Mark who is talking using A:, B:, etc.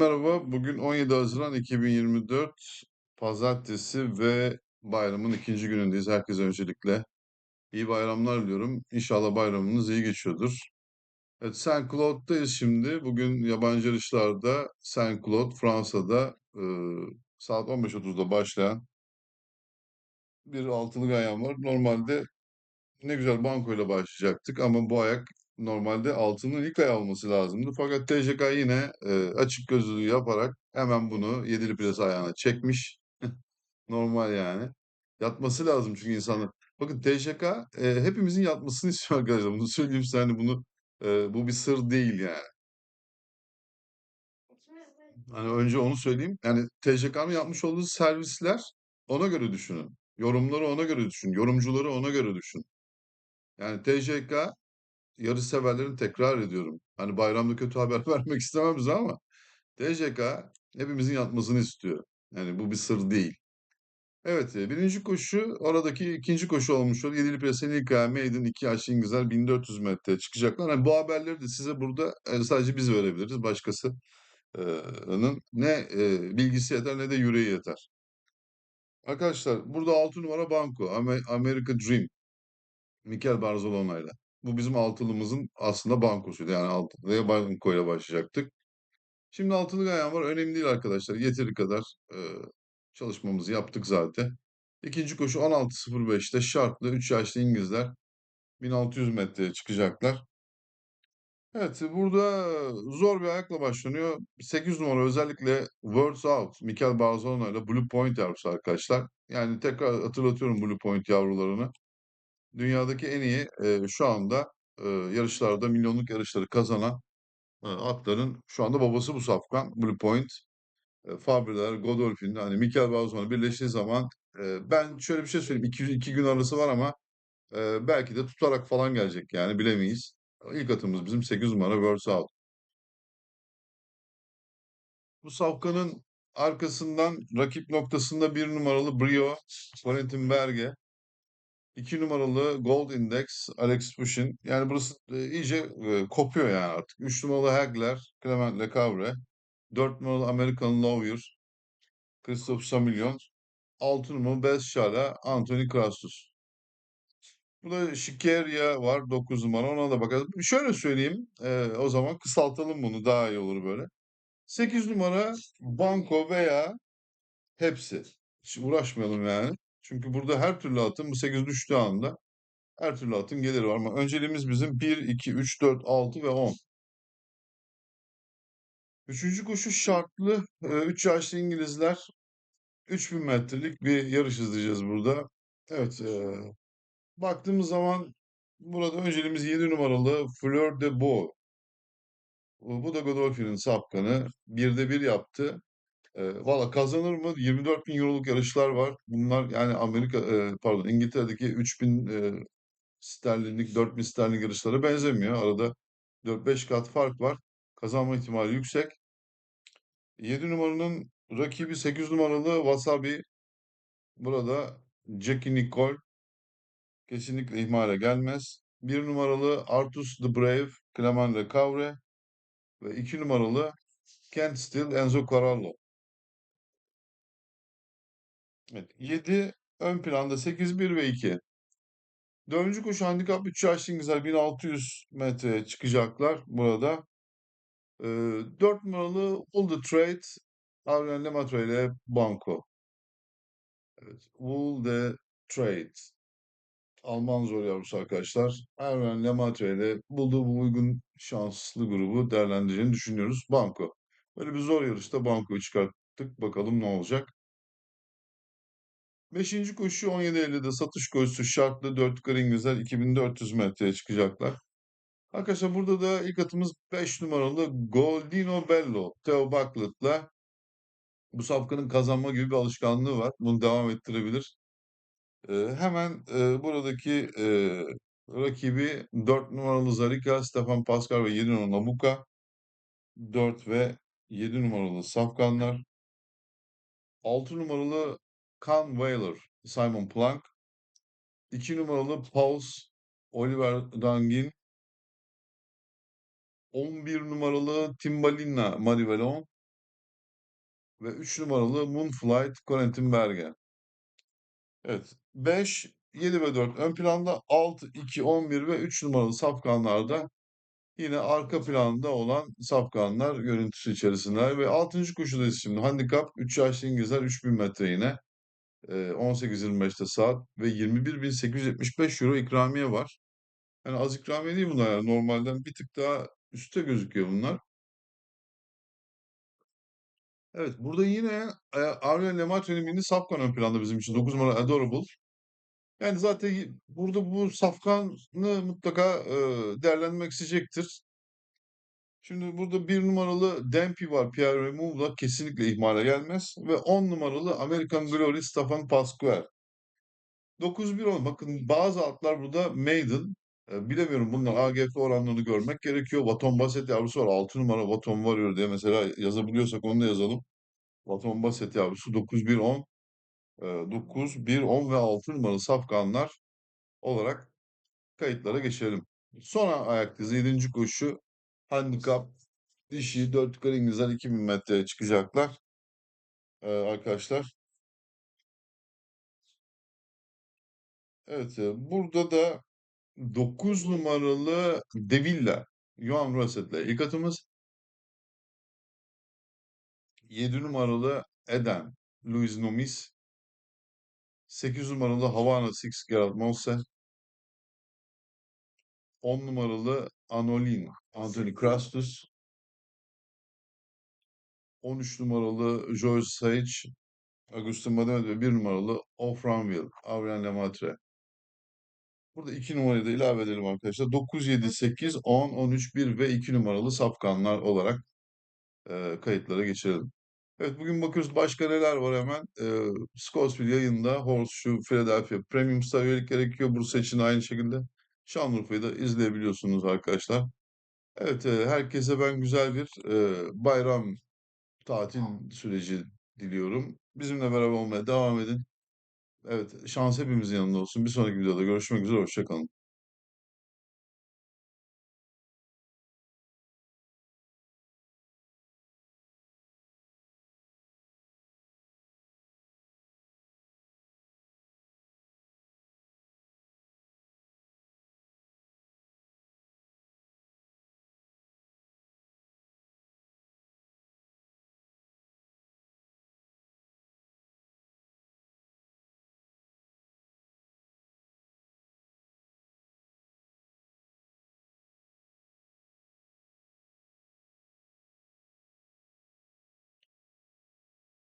A: Merhaba, bugün 17 Haziran 2024 Pazartesi ve bayramın ikinci günündeyiz. Herkese öncelikle iyi bayramlar diliyorum. İnşallah bayramınız iyi geçiyordur. Evet, Saint Cloud'dayız şimdi. Bugün yabancı yarışlarda Saint Cloud, Fransa'da e, saat 15.30'da başlayan bir altılı ganyan var. Normalde ne güzel bankoyla başlayacaktık ama bu ayak normalde altının ilk ayağı olması lazımdı. Fakat TCK yine e, açık gözlülüğü yaparak hemen bunu yedili plase ayağına çekmiş. Normal yani. Yatması lazım çünkü insanlar. Bakın TCK e, hepimizin yatmasını istiyor arkadaşlar. Bunu söyleyeyim size hani bunu e, bu bir sır değil yani. Hani önce onu söyleyeyim. Yani TCK'nın yapmış olduğu servisler ona göre düşünün. Yorumları ona göre düşün. Yorumcuları ona göre düşün. Yani TCK yarış severlerin tekrar ediyorum. Hani bayramda kötü haber vermek istemem bize ama TCK hepimizin yatmasını istiyor. Yani bu bir sır değil. Evet, e, birinci koşu oradaki ikinci koşu olmuş olur. Yedili ayağı Maiden 2 yaşlı İngilizler 1400 metre çıkacaklar. Hani bu haberleri de size burada e, sadece biz verebiliriz. Başkasının ne e, bilgisi yeter ne de yüreği yeter. Arkadaşlar burada 6 numara Banco, Amer- America Dream, Mikel Barzolona ile. Bu bizim altılımızın aslında bankosuydu. Yani altılıya banko ile başlayacaktık. Şimdi altılık ayağım var. Önemli değil arkadaşlar. Yeteri kadar e, çalışmamızı yaptık zaten. İkinci koşu 16.05'te şartlı 3 yaşlı İngilizler 1600 metreye çıkacaklar. Evet, burada zor bir ayakla başlanıyor. 8 numara özellikle Words Out, Mikel Barzolona ile Blue Point yavrusu arkadaşlar. Yani tekrar hatırlatıyorum Blue Point yavrularını. Dünyadaki en iyi e, şu anda e, yarışlarda milyonluk yarışları kazanan e, atların şu anda babası bu safkan Blue Point. E, Fabriler, Godolphin, hani Mikel Barzolona birleştiği zaman e, ben şöyle bir şey söyleyeyim. 2 iki gün arası var ama e, belki de tutarak falan gelecek yani bilemeyiz. İlk atımız bizim 8 numara Words Out. Bu safkanın arkasından rakip noktasında bir numaralı Brio, Valentin Berge. 2 numaralı Gold Index, Alex Pushin. Yani burası e, iyice e, kopuyor yani artık. 3 numaralı Hagler, Clement Lecavre. 4 numaralı American Lawyer, Christophe Samilyon. 6 numaralı Best Anthony Krastus. Bu da Şikeria var 9 numara ona da bakalım. Şöyle söyleyeyim e, o zaman kısaltalım bunu daha iyi olur böyle. 8 numara Banko veya hepsi. Hiç uğraşmayalım yani. Çünkü burada her türlü atın bu 8 düştüğü anda her türlü atın geliri var. Ama önceliğimiz bizim 1, 2, 3, 4, 6 ve 10. Üçüncü koşu şartlı. 3 yaşlı İngilizler 3000 metrelik bir yarış izleyeceğiz burada. Evet. E, baktığımız zaman burada önceliğimiz 7 numaralı Fleur de Beau. Bu da Godolphin'in sapkanı. Birde bir yaptı. E, Valla kazanır mı? 24 bin euroluk yarışlar var. Bunlar yani Amerika e, pardon İngiltere'deki 3000 e, sterlinlik 4000 sterlin yarışlara benzemiyor. Arada 4-5 kat fark var. Kazanma ihtimali yüksek. 7 numaranın rakibi 8 numaralı Wasabi. Burada Jackie Nicole kesinlikle ihmale gelmez. 1 numaralı Artus the Brave, Clement Recavre ve 2 numaralı Kent Steel Enzo Carallo. Evet, 7 ön planda 8, 1 ve 2. Dördüncü koşu handikap 3 yaşlı İngilizler 1600 metreye çıkacaklar burada. Ee, 4 numaralı All the Trade Adrian Lemaitre ile Banco. Evet, All the Trade. Alman zor yavrusu arkadaşlar. Erwen Lemaitre ile bulduğu bu uygun şanslı grubu değerlendireceğini düşünüyoruz. Banco. Böyle bir zor yarışta Banco'yu çıkarttık. Bakalım ne olacak. Beşinci koşu 17.50'de satış koşusu şartlı 4 Gringizler 2400 metreye çıkacaklar. Arkadaşlar burada da ilk atımız 5 numaralı Goldino Bello. Theo Bucklett'la bu safkanın kazanma gibi bir alışkanlığı var. Bunu devam ettirebilir. Ee, hemen e, buradaki e, rakibi 4 numaralı Zarika, Stefan Pascal ve 7 numaralı Nabuka. 4 ve 7 numaralı safkanlar. 6 numaralı Can Whaler, Simon Plank. 2 numaralı Pulse, Oliver Dangin. 11 numaralı Timbalina Marivelon. ve 3 numaralı Moonflight Corentin Berger. Evet. 5, 7 ve 4 ön planda. 6, 2, 11 ve 3 numaralı safkanlarda yine arka planda olan safkanlar görüntüsü içerisindeler. Ve 6. koşudayız şimdi. Handikap 3 yaşlı İngilizler 3000 metre yine. Ee, 18.25'te saat ve 21.875 euro ikramiye var. Yani az ikramiye değil bunlar yani normalden bir tık daha üstte gözüküyor bunlar. Evet burada yine Arjen Lemartre'nin bindiği Safkan ön planda bizim için. 9 numara Adorable. Yani zaten burada bu Safkan'ı mutlaka e, değerlendirmek isteyecektir. Şimdi burada bir numaralı Dempy var. Pierre Remove'la kesinlikle ihmale gelmez. Ve 10 numaralı American Glory Stefan Pasquale. 9-1-10. Bakın bazı atlar burada maiden. E, bilemiyorum bunlar AGF oranlarını görmek gerekiyor. Vaton Basset yavrusu var. 6 numara Vaton Warrior diye mesela yazabiliyorsak onu da yazalım. Vaton Basset yavrusu 9-1-10. e, 9, 1, 10 ve 6 numaralı safkanlar olarak kayıtlara geçelim. Son ayaktayız. 7. koşu. Handikap dişi 4 yukarı İngilizler 2000 metreye çıkacaklar. E, arkadaşlar. Evet. e, Burada da 9 numaralı Devilla. Johan Rosset'le ilk atımız. 7 numaralı Eden. Luis Nomis. 8 numaralı Havana Six Gerard Monse. 10 numaralı Anolin Anthony Krastus. 13 numaralı George Sage Agustin Mademet ve 1 numaralı Offranville Avrien Lemaitre. Burada 2 numarayı da ilave edelim arkadaşlar. 9, 7, 8, 10, 13, 1 ve 2 numaralı safkanlar olarak e, kayıtlara geçirelim. Evet bugün bakıyoruz başka neler var hemen. E, Scottsville yayında Horseshoe Philadelphia Premium Star gerekiyor. Bursa için aynı şekilde. Şanlıurfa'yı da izleyebiliyorsunuz arkadaşlar. Evet e, herkese ben güzel bir e, bayram tatil süreci diliyorum. Bizimle beraber olmaya devam edin. Evet şans hepimizin yanında olsun. Bir sonraki videoda görüşmek üzere. Hoşça kalın.